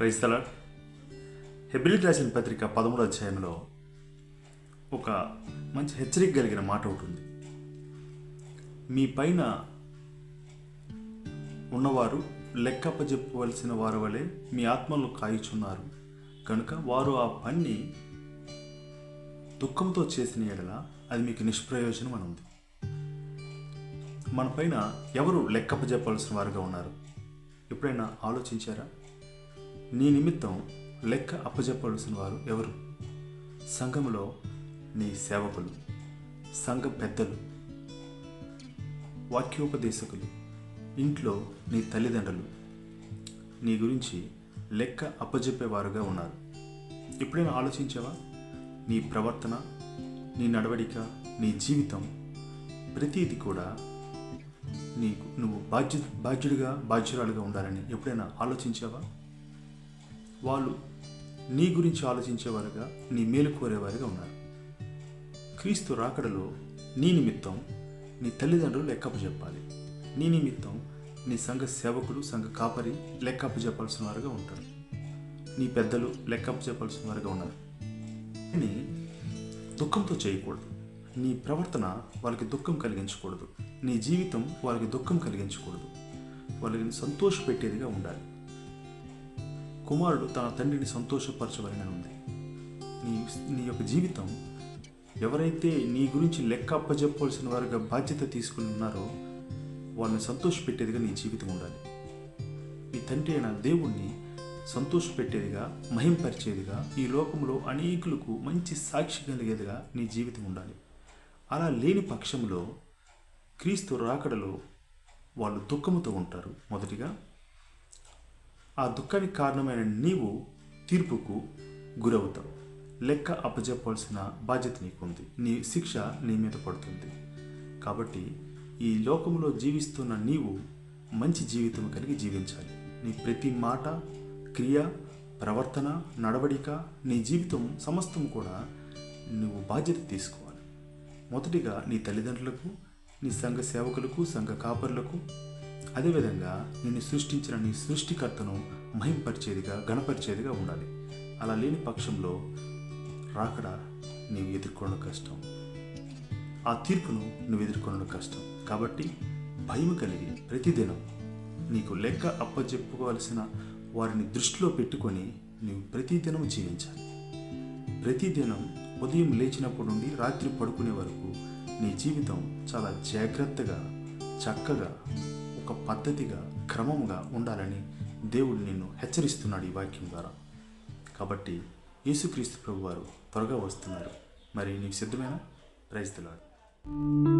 Praise తలాడ్ రాసిన పత్రిక పదమూడు అధ్యాయంలో ఒక మంచి హెచ్చరిక కలిగిన మాట ఉంటుంది మీ పైన ఉన్నవారు లెక్కప్పజెప్పవలసిన వారి వలె మీ ఆత్మలు కాయుచున్నారు. కనుక వారు ఆ పని దుఃఖంతో చేసిన ఎడల అది మీకు నిష్ప్రయోజనం అని ఉంది. మన పైన ఎవరు లెక్కప్పజెప్పాల్సిన వారుగా ఉన్నారు? ఎప్పుడైనా ఆలోచించారా? నీ నిమిత్తం లెక్క అప్పజెప్పాల్సిన వారు ఎవరు? సంఘంలో నీ సేవకులు సంఘ పెద్దలు వాక్యోపదేశకులు ఇంట్లో నీ తల్లిదండ్రులు నీ గురించి లెక్క అప్పజెప్పేవారుగా ఉన్నారు. ఎప్పుడైనా ఆలోచించావా? నీ ప్రవర్తన నీ నడవడిక నీ జీవితం ప్రతిదీ కూడా నీకు నువ్వు బాధ్య బాధ్యుడిగా బాధ్యురాలుగా ఉండాలని ఎప్పుడైనా ఆలోచించావా? వాళ్ళు నీ గురించి ఆలోచించేవారుగా నీ మేలు కోరేవారుగా ఉన్నారు. క్రీస్తు రాకడలో నీ నిమిత్తం నీ తల్లిదండ్రులు లెక్కపు చెప్పాలి. నీ నిమిత్తం నీ సంఘ సేవకులు సంఘ కాపరి లెక్కపు చెప్పాల్సిన వారుగా ఉంటారు. నీ పెద్దలు లెక్కపు చెప్పాల్సిన వారుగా ఉన్నారు. కానీ దుఃఖంతో చేయకూడదు. నీ ప్రవర్తన వాళ్ళకి దుఃఖం కలిగించకూడదు. నీ జీవితం వాళ్ళకి దుఃఖం కలిగించకూడదు. వాళ్ళని సంతోషపెట్టేదిగా ఉండాలి. కుమారుడు తన తండ్రిని సంతోషపరచవలన ఉంది. నీ నీ యొక్క జీవితం ఎవరైతే నీ గురించి లెక్క అప్పజెప్పవలసిన వారిగా బాధ్యత తీసుకుని ఉన్నారో వాళ్ళని సంతోషపెట్టేదిగా నీ జీవితం ఉండాలి. నీ తండ్రి అయిన దేవుణ్ణి సంతోషపెట్టేదిగా మహింపరిచేదిగా ఈ లోకంలో అనేకులకు మంచి సాక్షి కలిగేదిగా నీ జీవితం ఉండాలి. అలా లేని పక్షంలో క్రీస్తు రాకడలో వాళ్ళు దుఃఖముతో ఉంటారు. మొదటిగా ఆ దుఃఖానికి కారణమైన నీవు తీర్పుకు గురవుతావు. లెక్క అప్పజెప్పాల్సిన బాధ్యత నీకుంది. నీ శిక్ష నీ మీద పడుతుంది. కాబట్టి ఈ లోకంలో జీవిస్తున్న నీవు మంచి జీవితం కలిగి జీవించాలి. నీ ప్రతి మాట క్రియ ప్రవర్తన నడవడిక నీ జీవితం సమస్తం కూడా నువ్వు బాధ్యత తీసుకోవాలి. మొదటిగా నీ తల్లిదండ్రులకు నీ సంఘ సేవకులకు సంఘ కాపరులకు అదేవిధంగా నిన్ను సృష్టించిన నీ సృష్టికర్తను మహింపరిచేదిగా గణపరిచేదిగా ఉండాలి. అలా లేని పక్షంలో రాకడ నీవు ఎదుర్కొనడం కష్టం. ఆ తీర్పును నువ్వు ఎదుర్కొనడం కష్టం. కాబట్టి భయం కలిగి ప్రతిదినం నీకు లెక్క అప్పచెప్పుకోవలసిన వారిని దృష్టిలో పెట్టుకొని నీవు ప్రతిదినం జీవించాలి. ప్రతిదినం ఉదయం లేచినప్పటి నుండి రాత్రి పడుకునే వరకు నీ జీవితం చాలా జాగ్రత్తగా చక్కగా ఒక పద్ధతిగా క్రమంగా ఉండాలని దేవుడు నిన్ను హెచ్చరిస్తున్నాడు ఈ వాక్యం ద్వారా. కాబట్టి యేసుక్రీస్తు ప్రభు వారు త్వరగా వస్తున్నారు. మరి నీకు సిద్ధమైన? ప్రైజ్ దిలాడు